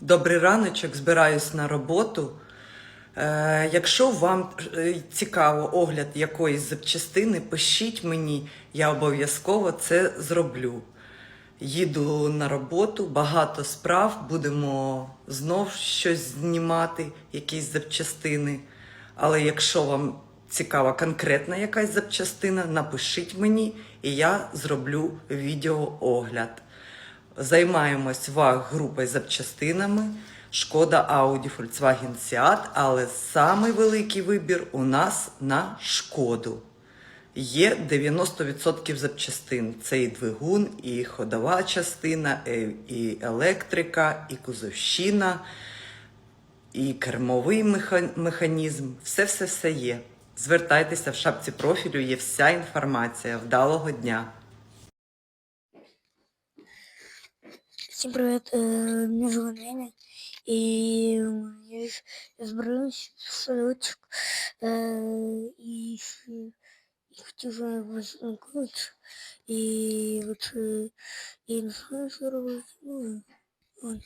Добрий раночок, збираюсь на роботу. Е, якщо вам е, цікаво огляд якоїсь запчастини, пишіть мені, я обов'язково це зроблю. Їду на роботу, багато справ, будемо знов щось знімати, якісь запчастини. Але якщо вам цікава конкретна якась запчастина, напишіть мені, і я зроблю відеоогляд. Займаємось ВАГ групою запчастинами. Шкода, Ауді, Volkswagen, Seat, але самий великий вибір у нас на шкоду. Є 90% запчастин. Це і двигун, і ходова частина, і- і електрика, і кузовщина, і кермовий механізм. Все-все-все є. Звертайтеся в шапці профілю, є вся інформація. Вдалого дня! Всем привет, меня зовут Женя, и я избралась в салютик, э, и, хочу с вами познакомиться, и лучше и на самом деле, ну, вот.